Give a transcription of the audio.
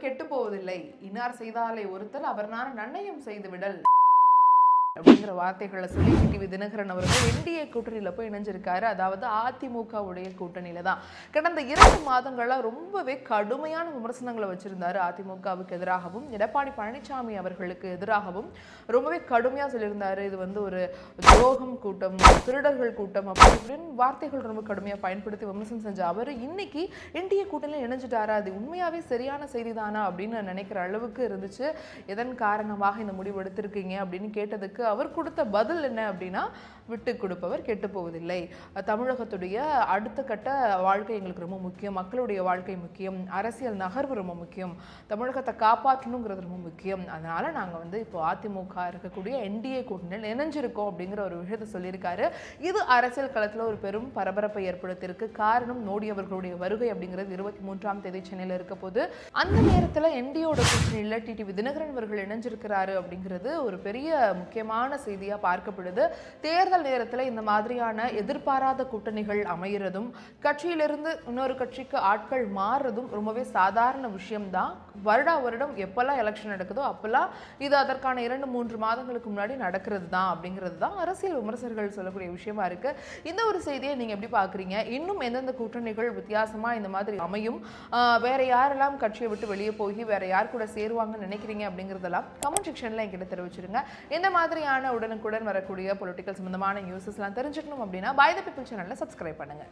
கெட்டு போவதில்லை. இன்னார் செய்தாலே ஒருத்தர் அவர் நான் நன்னயம் செய்து விடல் அப்படிங்கிற வார்த்தைகளை சொல்லி டிவி தினகரன் அவர்கள் என்டிஏ கூட்டணியில் போய் இணைஞ்சிருக்காரு. அதாவது அதிமுகவுடைய கூட்டணியில தான். கடந்த இரண்டு மாதங்களாக ரொம்பவே கடுமையான விமர்சனங்களை வச்சிருந்தாரு அதிமுகவுக்கு எதிராகவும் எடப்பாடி பழனிசாமி அவர்களுக்கு எதிராகவும் ரொம்பவே கடுமையாக சொல்லியிருந்தாரு. இது வந்து ஒரு துரோகம் கூட்டம் திருடர்கள் கூட்டம் அப்படி இப்படின்னு வார்த்தைகள் ரொம்ப கடுமையாக பயன்படுத்தி விமர்சனம் செஞ்ச அவர் இன்னைக்கு என்டிஏ கூட்டணியில் இணைஞ்சிட்டாரா? அது உண்மையாகவே சரியான செய்தி தானா? அப்படின்னு நினைக்கிற அளவுக்கு இருந்துச்சு. எதன் காரணமாக இந்த முடிவு எடுத்திருக்கீங்க அப்படின்னு கேட்டதுக்கு அவர் கொடுத்த பதில் என்ன அப்படின்னா விட்டு கொடுப்பவர் கெட்டு போவதில்லை. தமிழகத்துடைய அடுத்த கட்ட வாழ்க்கை எங்களுக்கு ரொம்ப முக்கியம். மக்களுடைய வாழ்க்கை முக்கியம். அரசியல் நகர்வு ரொம்ப முக்கியம். தமிழகத்தை காப்பாற்றணுங்கிறது ரொம்ப முக்கியம். அதனால் நாங்கள் வந்து இப்போ அதிமுக இருக்கக்கூடிய என்டிஏ கூட்டணியில் இணைஞ்சிருக்கோம் அப்படிங்கிற ஒரு விஷயத்தை சொல்லியிருக்காரு. இது அரசியல் களத்தில் ஒரு பெரும் பரபரப்பை ஏற்படுத்தியிருக்கு. காரணம் மோடி அவர்களுடைய வருகை அப்படிங்கிறது இருபத்தி மூன்றாம் தேதி சென்னையில் இருக்க போது அந்த நேரத்தில் என்டியோட கூட்டணியில் டிடிவி தினகரன் அவர்கள் இணைஞ்சிருக்கிறாரு அப்படிங்கிறது ஒரு பெரிய முக்கியமான செய்தியாக பார்க்கப்படுது. தேர்தல் நேரத்தில் இந்த மாதிரியான எதிர்பாராத கூட்டணிகள் அமைகிறதும் கட்சியிலிருந்து இன்னொரு கட்சிக்கு ஆட்கள் மாறுறதும் ரொம்பவே சாதாரண விஷயம்தான் வருடா வருடம் எப்போல்லாம் எலெக்ஷன் நடக்குதோ அப்போல்லாம் இது அதற்கான இரண்டு மூன்று மாதங்களுக்கு முன்னாடி நடக்கிறது தான் அப்படிங்கிறது தான் அரசியல் விமர்சகர்கள் சொல்லக்கூடிய விஷயமா இருக்கு. இந்த ஒரு செய்தியை நீங்க எப்படி பார்க்குறீங்க? இன்னும் எந்தெந்த கூட்டணிகள் வித்தியாசமா இந்த மாதிரி அமையும்? வேற யாரெல்லாம் கட்சியை விட்டு வெளியே போய் வேற யார் கூட சேருவாங்கன்னு நினைக்கிறீங்க அப்படிங்கிறதெல்லாம் கமெண்ட் செக்ஷனில் என்கிட்ட தெரிவிச்சிருங்க. இந்த மாதிரி மாதிரியான உடனுக்குடன் வரக்கூடிய பொலிட்டிக்கல் சம்மந்தமான நியூஸஸ்லாம் தெரிஞ்சுக்கணும் அப்படின்னா பை த பீப்புள் சேனலில் சப்ஸ்கிரைப் பண்ணுங்க.